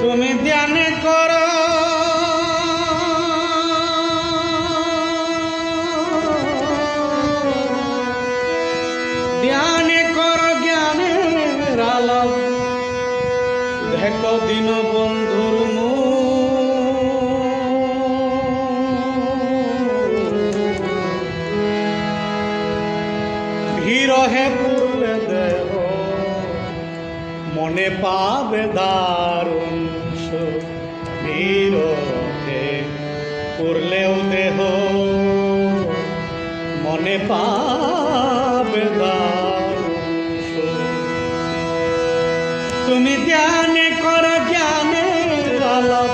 তুমি ধ্যান করো। ধ্যান করো জ্ঞানের আলো। দেখো দিন বন্ধুর কহে পূর্ণ দেহ, মনে পাবে দারুণ নিরতে পড়লেও দেহ। মনে পাবে তুমি জ্ঞানে কর জ্ঞানে আলাপ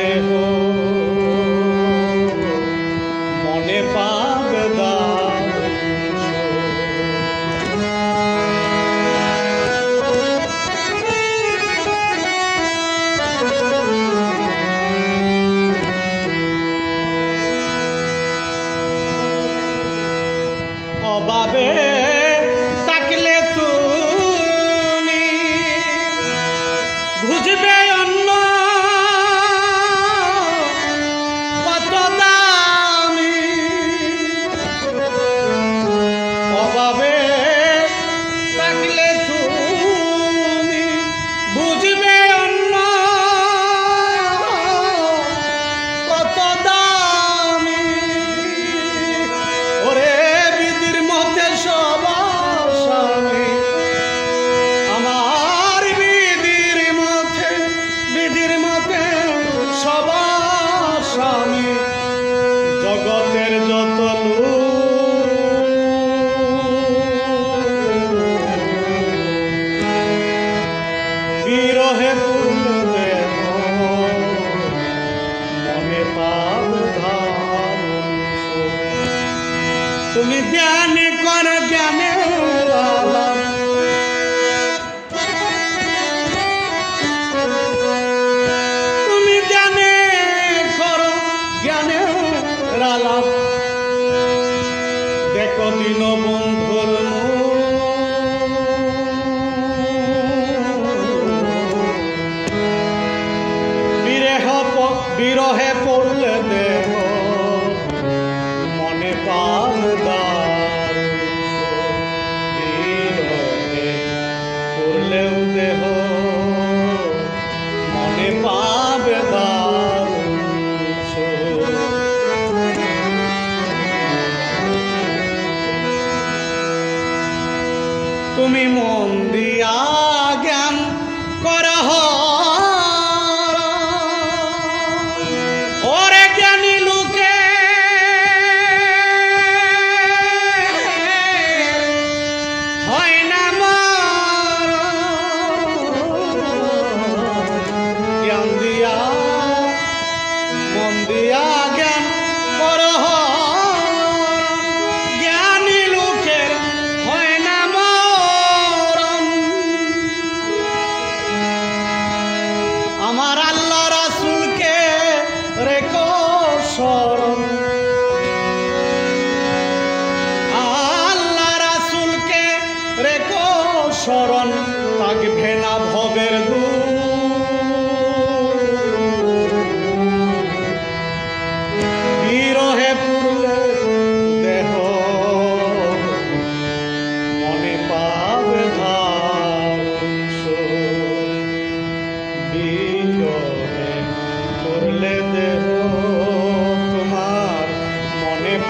Deus. তুমি ধ্যান কর জ্ঞানে তুমি ধ্যানে কর জ্ঞানে রালাপ দেখো দিন বন্ধুর বিরহে পড়লে দেখ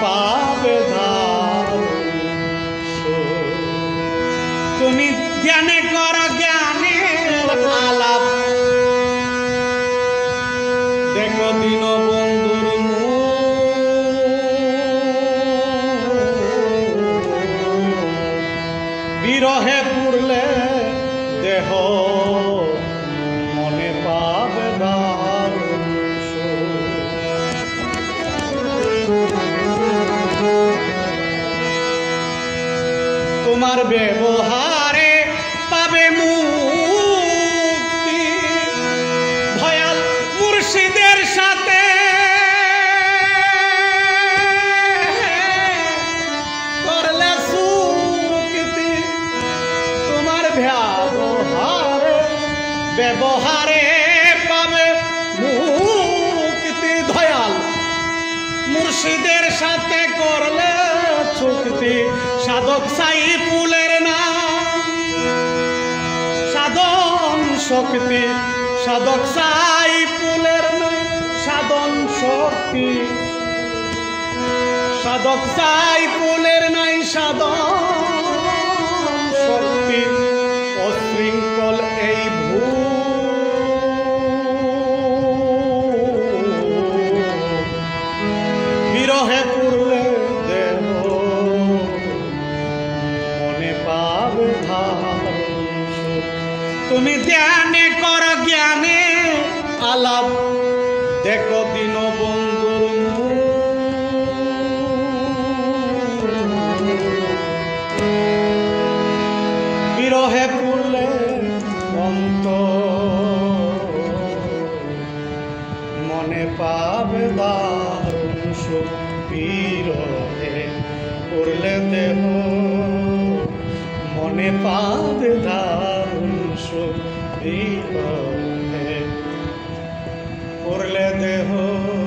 পাবে তুমি জ্ঞানে কর তোমার ব্যবহারে পাবে মুক্তি। সাথে। তোমার ব্যবহারে ব্যবহারে পাবে মুক্তি। মুর্শিদের সাথে করলে চুক্তি। সাধক সাই ফুলের না সাধন শক্তি। সাধক সাই ফুলের না সাধন শক্তি। সাধক সাই ফুলের নাই সাধন। তুমি ধ্যানে কর জ্ঞানে, আলাপ দেখো দিন বন্ধুর। বিরহে পড়লে অন্ত মনে পাবে দারুণ বিরহে পড়লে দেহ মনে পাবে দারুণ should be of him. Por le dejó